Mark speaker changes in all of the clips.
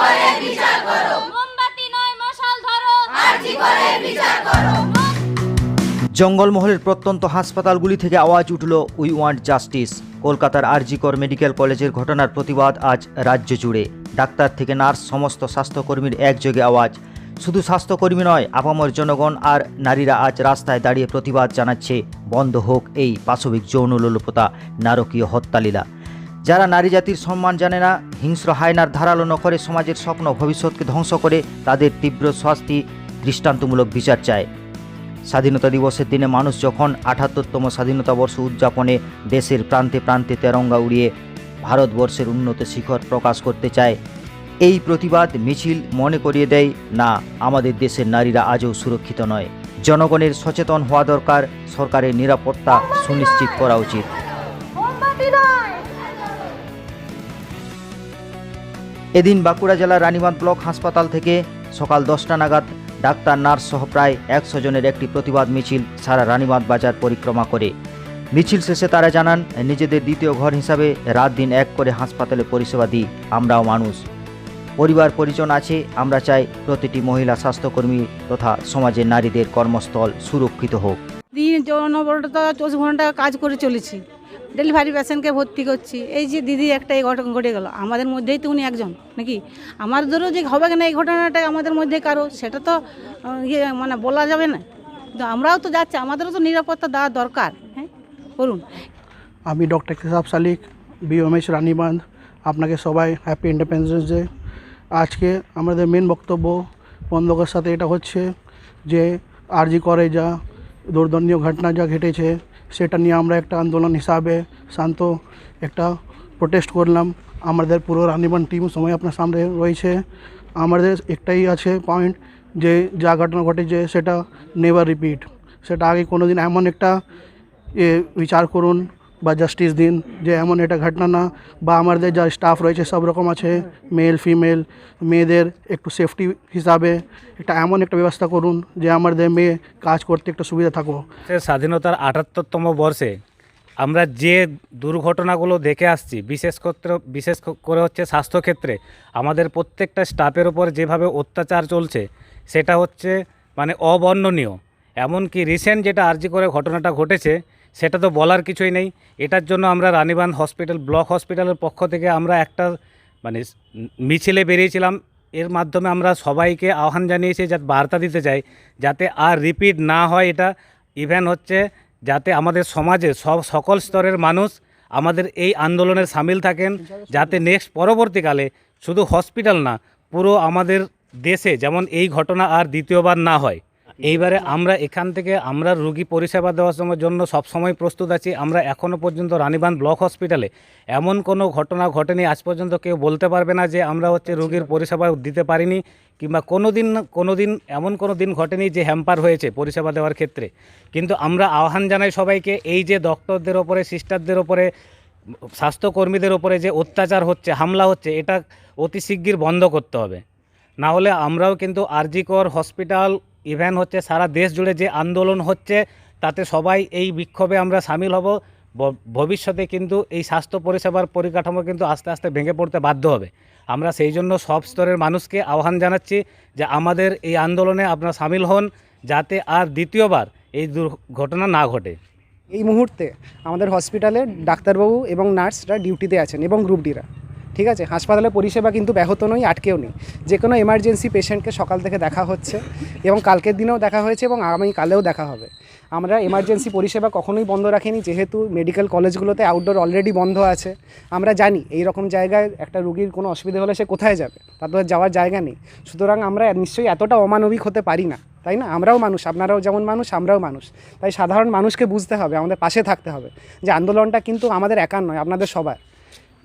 Speaker 1: করে বিচার করো। মোমবাতি নয় মশাল ধরো। আরজি করে বিচার করো।
Speaker 2: জঙ্গলমহলের প্রত্যন্ত হাসপাতালগুলি থেকে আওয়াজ উঠল উই ওয়ান্ট জাস্টিস। কলকাতার আরজিকর মেডিকেল কলেজের ঘটনার প্রতিবাদ আজ রাজ্য জুড়ে। ডাক্তার থেকে নার্স সমস্ত স্বাস্থ্যকর্মীর একযোগে আওয়াজ। শুধু স্বাস্থ্যকর্মী নয় আপামর জনগণ আর নারীরা আজ রাস্তায় দাঁড়িয়ে প্রতিবাদ জানাচ্ছে। বন্ধ হোক এই পাশবিক যৌনলোলপতা নারকীয় হত্যালীলা। যারা নারী জাতির সম্মান জানে না, হিংস্র হায়নার ধারালো নখরে সমাজের স্বপ্ন ভবিষ্যৎকে ধ্বংস করে তাদের তীব্র শাস্তি দৃষ্টান্তমূলক বিচার চায়। স্বাধীনতা দিবসের দিনে মানুষ যখন আঠাত্তরতম স্বাধীনতা বর্ষ উদযাপনে দেশের প্রান্তে প্রান্তে তেরঙ্গা উড়িয়ে ভারতবর্ষের উন্নত শিখর প্রকাশ করতে চায়, এই প্রতিবাদ মিছিল মনে করিয়ে দেয়, না, আমাদের দেশের নারীরা আজও সুরক্ষিত নয়। জনগণের সচেতন হওয়া দরকার, সরকারের নিরাপত্তা সুনিশ্চিত করা উচিত। এদিন বাঁকুড়া জেলার রানীবাঁধ ব্লক হাসপাতাল থেকে সকাল দশটা নাগাদ ডাক্তার, নার্স সহ প্রায় একশো জনের একটি প্রতিবাদ মিছিল সারা রানীবাঁধ বাজার পরিক্রমা করে। মিছিল শেষে তারা জানান, নিজেদের দ্বিতীয় ঘর হিসাবে রাত দিন এক করে হাসপাতালে পরিষেবা দিই, আমরাও মানুষ। পরিবার, পরিজন আছে, আমরা চাই প্রতিটি মহিলা স্বাস্থ্যকর্মী তথা সমাজের নারীদের কর্মস্থল সুরক্ষিত হোক।
Speaker 3: দিন চব্বিশ ঘণ্টা কাজ করে চলেছি। ডেলিভারি পেশেন্টকে ভর্তি করছি। এই যে দিদি একটা এই ঘটনা ঘটে গেল। আমাদের মধ্যেই তো উনি একজন, নাকি? আমাদেরও যে হবে না এই ঘটনাটা আমাদের মধ্যে কারও, সেটা তো ইয়ে মানে বলা যাবে না। কিন্তু আমরাও তো যাচ্ছি, আমাদেরও তো নিরাপত্তা দেওয়া দরকার হ্যাঁ? বলুন।
Speaker 4: আমি ডক্টর কেশাব শালিক বিওএমএস রানীবাঁধ। আপনাকে সবাই হ্যাপি ইন্ডিপেন্ডেন্স ডে আজকে আমাদের মেন বক্তব্য বন্ধকের সাথে এটা হচ্ছে যে, আরজি করে যা দুর্দনীয় ঘটনা যা ঘটেছে সেটা নিয়ে আমরা একটা আন্দোলন হিসাবে শান্ত একটা প্রোটেস্ট করলাম। আমাদের পুরো রানিবান টিম সময় আপনার সামনে রয়েছে। আমাদের একটাই আছে পয়েন্ট যে যা ঘটনা ঘটেছে সেটা নেভার রিপিট সেটা আগে কোনো দিন এমন একটা এ, বিচার করুন বা জাস্টিস দিন, যে এমন এটা ঘটনা না, বা আমাদের যা স্টাফ রয়েছে সব রকম আছে মেল ফিমেল মেয়েদের একটু সেফটি হিসাবে একটা এমন একটা ব্যবস্থা করুন যে আমাদের মেয়ে কাজ করতে একটু সুবিধা থাকো
Speaker 5: স্বাধীনতার আটাত্তরতম বর্ষে আমরা যে দুর্ঘটনাগুলো দেখে আসছি, বিশেষ ক্ষেত্রে, বিশেষ করে হচ্ছে স্বাস্থ্যক্ষেত্রে, আমাদের প্রত্যেকটা স্টাফের ওপর যেভাবে অত্যাচার চলছে, সেটা হচ্ছে মানে অবর্ণনীয়। এমনকি রিসেন্ট যেটা আর্জি করে ঘটনাটা ঘটেছে সেটা তো বলার কিছুই নেই। এটার জন্য আমরা রানীবাঁধ হসপিটাল, ব্লক হসপিটালের পক্ষ থেকে আমরা একটা মানে মিছিলে বেরিয়েছিলাম। এর মাধ্যমে আমরা সবাইকে আহ্বান জানিয়েছি যাতে বার্তা দিতে চাই, যাতে আর রিপিট না হয় এটা। ইভেন হচ্ছে যাতে আমাদের সমাজে সব, সকল স্তরের মানুষ আমাদের এই আন্দোলনে সামিল থাকেন, যাতে নেক্সট পরবর্তীকালে শুধু হসপিটাল না, পুরো আমাদের দেশে যেমন এই ঘটনা আর দ্বিতীয়বার না হয়। এইবারে আমরা এখান থেকে আমরা রুগী পরিষেবা দেওয়ার সময় জন্য সবসময় প্রস্তুত আছি। আমরা এখনও পর্যন্ত রানীবাঁধ ব্লক হসপিটালে এমন কোনো ঘটনা ঘটেনি আজ পর্যন্ত কেউ বলতে পারবে না যে আমরা হচ্ছে রুগীর পরিষেবা দিতে পারিনি কিংবা কোনো দিন কোনো দিন এমন কোনো দিন ঘটেনি যে হ্যাম্পার হয়েছে পরিষেবা দেওয়ার ক্ষেত্রে। কিন্তু আমরা আহ্বান জানাই সবাইকে এই যে ডক্টরদের ওপরে সিস্টারদের ওপরে স্বাস্থ্যকর্মীদের ওপরে যে অত্যাচার হচ্ছে হামলা হচ্ছে এটা অতি শিগগির বন্ধ করতে হবে। না হলে আমরাও কিন্তু আরজিকর হসপিটাল ইভেন হচ্ছে সারা দেশ জুড়ে যে আন্দোলন হচ্ছে, তাতে সবাই এই বিক্ষোভে আমরা সামিল হব। ভবিষ্যতে কিন্তু এই স্বাস্থ্য পরিষেবার পরিকাঠামো কিন্তু আস্তে আস্তে ভেঙে পড়তে বাধ্য হবে। আমরা সেই জন্য সব স্তরের মানুষকে আহ্বান জানাচ্ছি যে আমাদের এই আন্দোলনে আপনারা সামিল হন, যাতে আর দ্বিতীয়বার এই দুর্ঘটনা না ঘটে।
Speaker 6: এই মুহূর্তে আমাদের হসপিটালে ডাক্তারবাবু এবং নার্সরা ডিউটিতে আছেন এবং গ্রুপ ডিরা। ঠিক আছে? হাসপাতালের পরিষেবা কিন্তু ব্যাহত নয়, আটকেও নেই। যে কোনো এমার্জেন্সি পেশেন্টকে সকাল থেকে দেখা হচ্ছে এবং কালকের দিনেও দেখা হয়েছে এবং আগামী কালেও দেখা হবে। আমরা এমার্জেন্সি পরিষেবা কখনোই বন্ধ রাখিনি, যেহেতু মেডিকেল কলেজগুলোতে আউটডোর অলরেডি বন্ধ আছে। আমরা জানি এই রকম জায়গায় একটা রুগীর কোনো অসুবিধা হলে সে কোথায় যাবে? তার তো আর যাওয়ার জায়গা নেই। সুতরাং আমরা নিশ্চয়ই এতটা অমানবিক হতে পারি না, তাই না? আমরাও মানুষ, আপনারাও যেমন মানুষ, আমরাও মানুষ। তাই সাধারণ মানুষকে বুঝতে হবে, আমাদের পাশে থাকতে হবে যে আন্দোলনটা কিন্তু আমাদের একার নয়, আপনাদের সবার।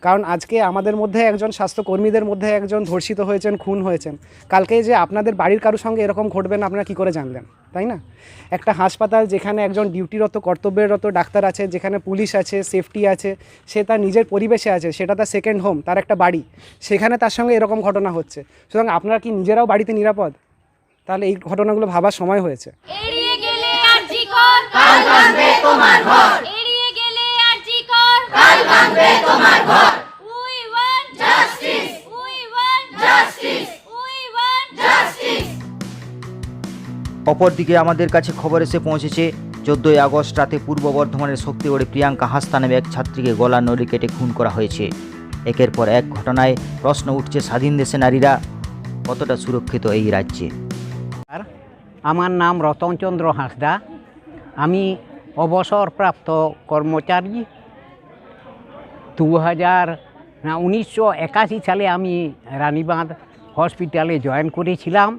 Speaker 6: কারণ আজকে আমাদের মধ্যে একজন স্বাস্থ্যকর্মীদের মধ্যে একজন ধর্ষিত হয়েছেন খুন হয়েছেন। কালকে যে আপনাদের বাড়ির কারোর সঙ্গে এরকম ঘটবে না আপনারা কী করে জানলেন? তাই না? একটা হাসপাতাল যেখানে একজন ডিউটিরত কর্তব্যরত ডাক্তার আছে যেখানে পুলিশ আছে সেফটি আছে সে তার নিজের পরিবেশে আছে সেটা তার সেকেন্ড হোম তার একটা বাড়ি। সেখানে তার সঙ্গে এরকম ঘটনা হচ্ছে। সুতরাং আপনারা কি নিজেরাও বাড়িতে নিরাপদ? তাহলে এই ঘটনাগুলো ভাবার সময় হয়েছে।
Speaker 1: এড়িয়ে গেলে আরজি কর? কাল ভাঙবে তোমার ঘর। এড়িয়ে গেলে আরজি কর? কাল ভাঙবে তোমার ঘর।
Speaker 2: অপরদিকে আমাদের কাছে খবর এসে পৌঁছেছে, চোদ্দোই আগস্ট রাতে পূর্ব বর্ধমানের শক্তিগড়ে প্রিয়াঙ্কা হাসতা নামে এক ছাত্রীকে গলা নড়ি কেটে খুন করা হয়েছে। একের পর এক ঘটনায় প্রশ্ন উঠছে স্বাধীন দেশে নারীরা কতটা সুরক্ষিত এই রাজ্যে।
Speaker 7: আমার নাম রতনচন্দ্র হাঁসদা। আমি অবসরপ্রাপ্ত কর্মচারী। দু হাজার উনিশশো একাশি সালে আমি রানীবাঁধ হসপিটালে জয়েন করেছিলাম।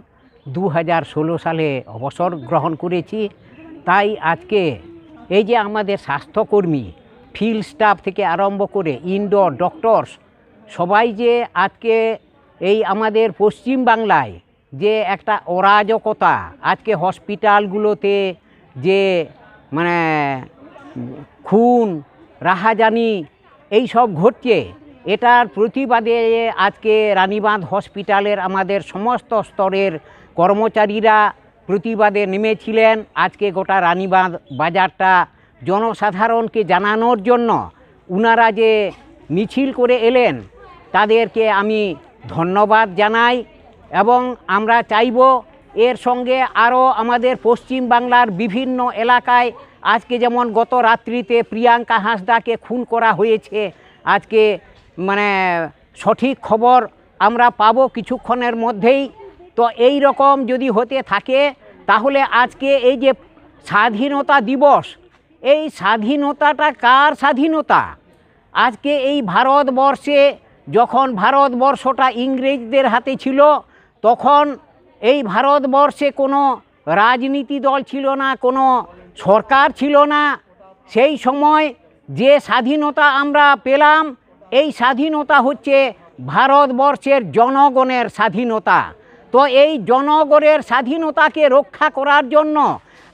Speaker 7: দু হাজার ষোলো সালে অবসর গ্রহণ করেছি। তাই আজকে এই যে আমাদের স্বাস্থ্যকর্মী ফিল্ড স্টাফ থেকে আরম্ভ করে ইনডোর ডক্টরস সবাই যে আজকে এই আমাদের পশ্চিম বাংলায় যে একটা অরাজকতা, আজকে হসপিটালগুলোতে যে মানে খুন, রাহাজানি এই সব ঘটছে, এটার প্রতিবাদে আজকে রানীবাঁধ হসপিটালের আমাদের সমস্ত স্তরের কর্মচারীরা প্রতিবাদে নেমেছিলেন। আজকে গোটা রানীবাঁধ বাজারটা জনসাধারণকে জানানোর জন্য উনারা যে মিছিল করে এলেন, তাদেরকে আমি ধন্যবাদ জানাই এবং আমরা চাইব এর সঙ্গে আরও আমাদের পশ্চিম বাংলার বিভিন্ন এলাকায় আজকে যেমন গত রাত্রিতে প্রিয়াঙ্কা হাঁসদাকে খুন করা হয়েছে, আজকে মানে সঠিক খবর আমরা পাবো কিছুক্ষণের মধ্যেই। তো এই রকম যদি হতে থাকে, তাহলে আজকে এই যে স্বাধীনতা দিবস, এই স্বাধীনতাটা কার স্বাধীনতা? আজকে এই ভারতবর্ষে যখন ভারতবর্ষটা ইংরেজদের হাতে ছিল, তখন এই ভারতবর্ষে কোনো রাজনীতি দল ছিল না, কোনো সরকার ছিল না। সেই সময় যে স্বাধীনতা আমরা পেলাম, এই স্বাধীনতা হচ্ছে ভারতবর্ষের জনগণের স্বাধীনতা। তো এই জনগণের স্বাধীনতাকে রক্ষা করার জন্য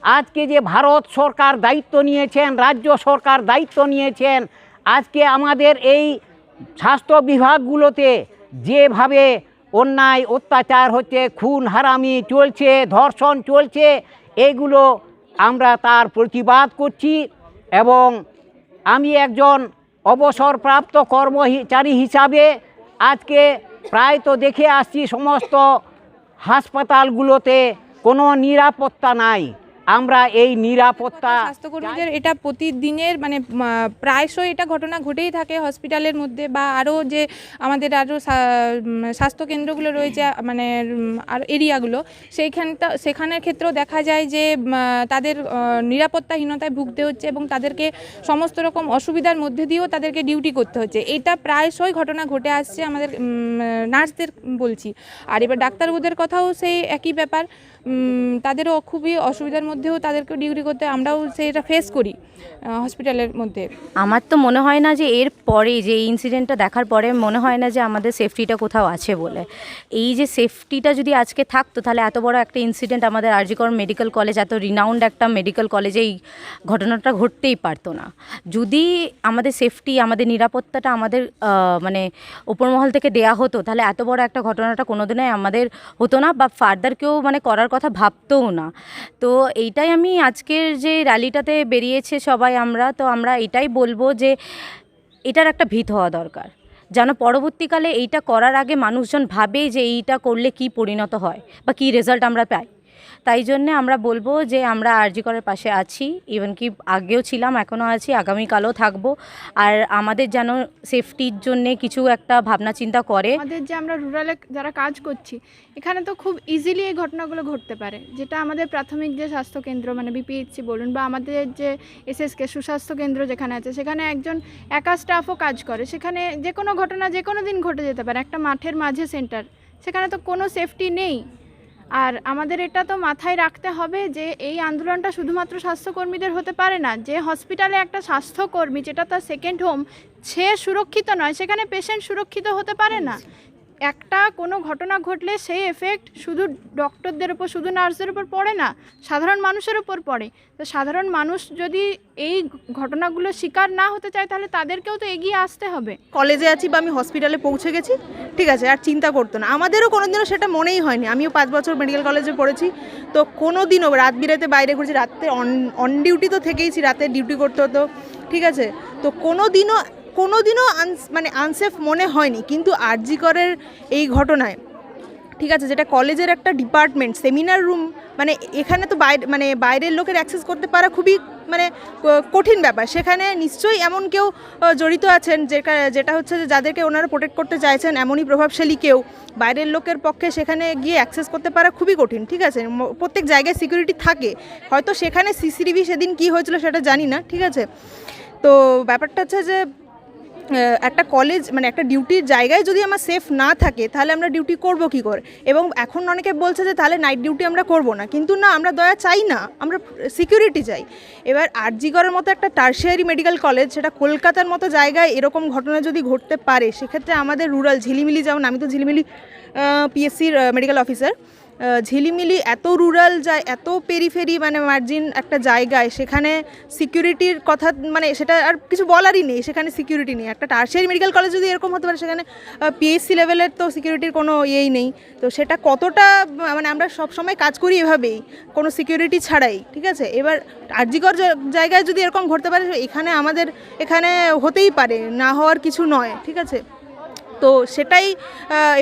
Speaker 7: আজকে যে ভারত সরকার দায়িত্ব নিয়েছেন, রাজ্য সরকার দায়িত্ব নিয়েছেন, আজকে আমাদের এই স্বাস্থ্য বিভাগগুলোতে যেভাবে অন্যায়, অত্যাচার হচ্ছে, খুন, হারামি চলছে, ধর্ষণ চলছে, এগুলো আমরা তার প্রতিবাদ করছি এবং আমি একজন অবসরপ্রাপ্ত কর্মচারী হিসাবে আজকে প্রায় তো দেখে আসছি সমস্ত হাসপাতালগুলোতে কোনো নিরাপত্তা নাই। আমরা এই নিরাপত্তা
Speaker 8: স্বাস্থ্যকর্মীদের এটা প্রতিদিনের মানে প্রায়শই এটা ঘটনা ঘটেই থাকে হসপিটালের মধ্যে বা আরও যে আমাদের আরও স্বাস্থ্যকেন্দ্রগুলো রয়েছে মানে আর এরিয়াগুলো, সেইখানটা, সেখানের ক্ষেত্রেও দেখা যায় যে তাদের নিরাপত্তাহীনতায় ভুগতে হচ্ছে এবং তাদেরকে সমস্ত রকম অসুবিধার মধ্যে দিয়েও তাদেরকে ডিউটি করতে হচ্ছে। এটা প্রায়শই ঘটনা ঘটে আসছে আমাদের নার্সদের বলছি। আর এবার ডাক্তারবাবুদের কথাও সেই একই ব্যাপার। তাদেরও খুবই অসুবিধার মধ্যেও তাদেরকে ডিউটি করতে আমরাও সেটা ফেস করি হসপিটালের মধ্যে।
Speaker 9: আমার তো মনে হয় না যে এর পরে যে এই ইনসিডেন্টটা দেখার পরে মনে হয় না যে আমাদের সেফটিটা কোথাও আছে বলে। এই যে সেফটিটা যদি আজকে থাকতো, তাহলে এত বড় একটা ইনসিডেন্ট আমাদের আরজিকর মেডিকেল কলেজ এত রিনাউন্ড একটা মেডিকেল কলেজে এই ঘটনাটা ঘটতেই পারতো না। যদি আমাদের সেফটি আমাদের নিরাপত্তাটা আমাদের মানে উপরমহল থেকে দেয়া হতো, তাহলে এত বড় একটা ঘটনাটা কোনোদিনই আমাদের হতো না বা ফার্দার কেউ মানে করার কথা ভাবতেও না। তো এইটাই আমি আজকের যে র্যালিটাতে বেরিয়েছে সবাই আমরা, তো আমরা এটাই বলব যে এটার একটা ভিত হওয়া দরকার। যেন পরবর্তীকালে এইটা করার আগে মানুষজন ভাবে যে এইটা করলে কি পরিণত হয় বা কি রেজাল্ট আমরা পাই। তাই জন্যে আমরা বলব যে আমরা আরজি করার পাশে আছি ইভেন কি আগেও ছিলাম, এখনও আছি, আগামীকালও থাকব। আর আমাদের যেন সেফটির জন্যে কিছু একটা ভাবনা চিন্তা করে।
Speaker 10: আমাদের যে আমরা রুরালে যারা কাজ করছি, এখানে তো খুব ইজিলি এই ঘটনাগুলো ঘটতে পারে। যেটা আমাদের প্রাথমিক যে স্বাস্থ্য কেন্দ্র মানে বিপিএইচসি বলুন বা আমাদের যে এসএসকে সুস্বাস্থ্য কেন্দ্র যেখানে আছে, সেখানে একজন একা স্টাফও কাজ করে। সেখানে যে কোনো ঘটনা যে কোনো দিন ঘটে যেতে পারে। একটা মাঠের মাঝে সেন্টার সেখানে তো কোনো সেফটি নেই। আর আমাদের এটা তো মাথায় রাখতে হবে যে এই আন্দোলনটা শুধুমাত্র স্বাস্থ্যকর্মীদের হতে পারে না, যে হসপিটালে একটা স্বাস্থ্যকর্মী যেটা তার সেকেন্ড হোম সে সুরক্ষিত নয়, সেখানে পেশেন্ট সুরক্ষিত হতে পারে না। একটা কোনো ঘটনা ঘটলে সেই এফেক্ট শুধু ডক্টরদের উপর, শুধু নার্সদের উপর পড়ে না, সাধারণ মানুষের উপর পড়ে। তো সাধারণ মানুষ যদি এই ঘটনাগুলো শিকার না হতে চায়, তাহলে তাদেরকেও তো এগিয়ে আসতে হবে।
Speaker 11: কলেজে আছি বা আমি হসপিটালে পৌঁছে গেছি, ঠিক আছে, আর চিন্তা করতো না। আমাদেরও কোনোদিনও সেটা মনেই হয়নি। আমিও পাঁচ বছর মেডিকেল কলেজে পড়েছি, তো কোনো দিনও রাত বিরাতে বাইরে ঘুরেছি, রাতে অন অন ডিউটি তো থেকেইছি, রাতে ডিউটি করতে হতো, ঠিক আছে। তো কোনো দিনও কোনো দিনও মানে আনসেফ মনে হয়নি, কিন্তু আরজি করের এই ঘটনায়। ঠিক আছে, যেটা কলেজের একটা ডিপার্টমেন্ট, সেমিনার রুম মানে এখানে তো বাইরে মানে বাইরের লোকের অ্যাক্সেস করতে পারা খুবই মানে কঠিন ব্যাপার। সেখানে নিশ্চয়ই এমন কেউ জড়িত আছেন, যেটা যেটা হচ্ছে যে যাদেরকে ওনারা প্রোটেক্ট করতে চাইছেন, এমনই প্রভাবশালী কেউ। বাইরের লোকের পক্ষে সেখানে গিয়ে অ্যাক্সেস করতে পারা খুবই কঠিন, ঠিক আছে? প্রত্যেক জায়গায় সিকিউরিটি থাকে। হয়তো সেখানে সিসিটিভি সেদিন কী হয়েছিল সেটা জানি না, ঠিক আছে? তো ব্যাপারটা হচ্ছে যে একটা কলেজ মানে একটা ডিউটির জায়গায় যদি আমার সেফ না থাকে, তাহলে আমরা ডিউটি করব কি করে? এবং এখন অনেকে বলছে যে, তাহলে নাইট ডিউটি আমরা করব না। কিন্তু না, আমরা দয়া চাই না, আমরা সিকিউরিটি চাই। এবার আরজিগড়ের মতো একটা টার্সিয়ারি মেডিকেল কলেজ সেটা কলকাতার মতো জায়গায় এরকম ঘটনা যদি ঘটতে পারে, সেক্ষেত্রে আমাদের রুরাল ঝিলিমিলি, যেমন আমি তো ঝিলিমিলি পিএসসির মেডিকেল অফিসার ঝিলিমিলি এত রুরাল যায়, এত পেরিফেরি মানে মার্জিন একটা জায়গায়, সেখানে সিকিউরিটির কথা মানে সেটা আর কিছু বলারই নেই, সেখানে সিকিউরিটি নেই। একটা টার্সিয়ারি মেডিকেল কলেজ যদি এরকম হতে পারে, সেখানে পিএসসি লেভেলের তো সিকিউরিটির কোনো ইয়েই নেই। তো সেটা কতটা মানে আমরা সব সময় কাজ করি এভাবেই, কোনো সিকিউরিটি ছাড়াই, ঠিক আছে? এবার আর্জিকর জায়গায় যদি এরকম ঘটতে পারে, এখানে আমাদের, এখানে হতেই পারে, না হওয়ার কিছু নয়, ঠিক আছে? তো সেটাই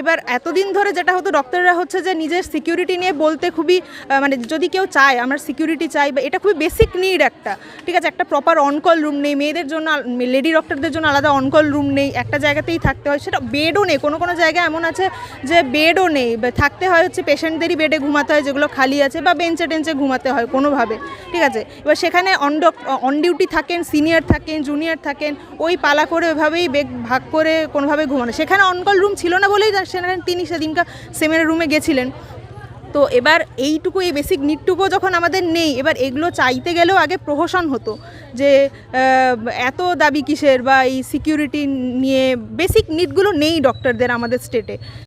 Speaker 11: এবার এতদিন ধরে যেটা হতো ডক্টররা হচ্ছে যে নিজের সিকিউরিটি নিয়ে বলতে খুবই মানে যদি কেউ চায়, আমরা সিকিউরিটি চাই, বা এটা খুবই বেসিক নিড একটা, ঠিক আছে? একটা প্রপার অনকল রুম নেই, মেয়েদের জন্য লেডি ডক্টরদের জন্য আলাদা অনকল রুম নেই, একটা জায়গাতেই থাকতে হয়, সেটা বেডও নেই, কোনো কোনো জায়গায় এমন আছে যে বেডও নেই থাকতে হয় হচ্ছে পেশেন্টদেরই বেডে ঘুমাতে হয়, যেগুলো খালি আছে, বা বেঞ্চে টেঞ্চে ঘুমাতে হয় কোনোভাবে, ঠিক আছে? এবার সেখানে অন অন ডিউটি থাকেন সিনিয়র থাকেন জুনিয়র থাকেন, ওই পালা করে ওইভাবেই বেগ ভাগ করে কোনোভাবে ঘুমানো, সেখানে অনকল রুম ছিল না বলেই সেখানে তিনি সেদিনকার সেমিনার রুমে গেছিলেন। তো এবার এইটুকু, এই বেসিক নিডটুকু যখন আমাদের নেই, এবার এগুলো চাইতে গেলেও আগে প্রহসন হতো যে এত দাবি কিসের বা এই সিকিউরিটি নিয়ে বেসিক নিটগুলো নেই ডক্টরদের আমাদের স্টেটে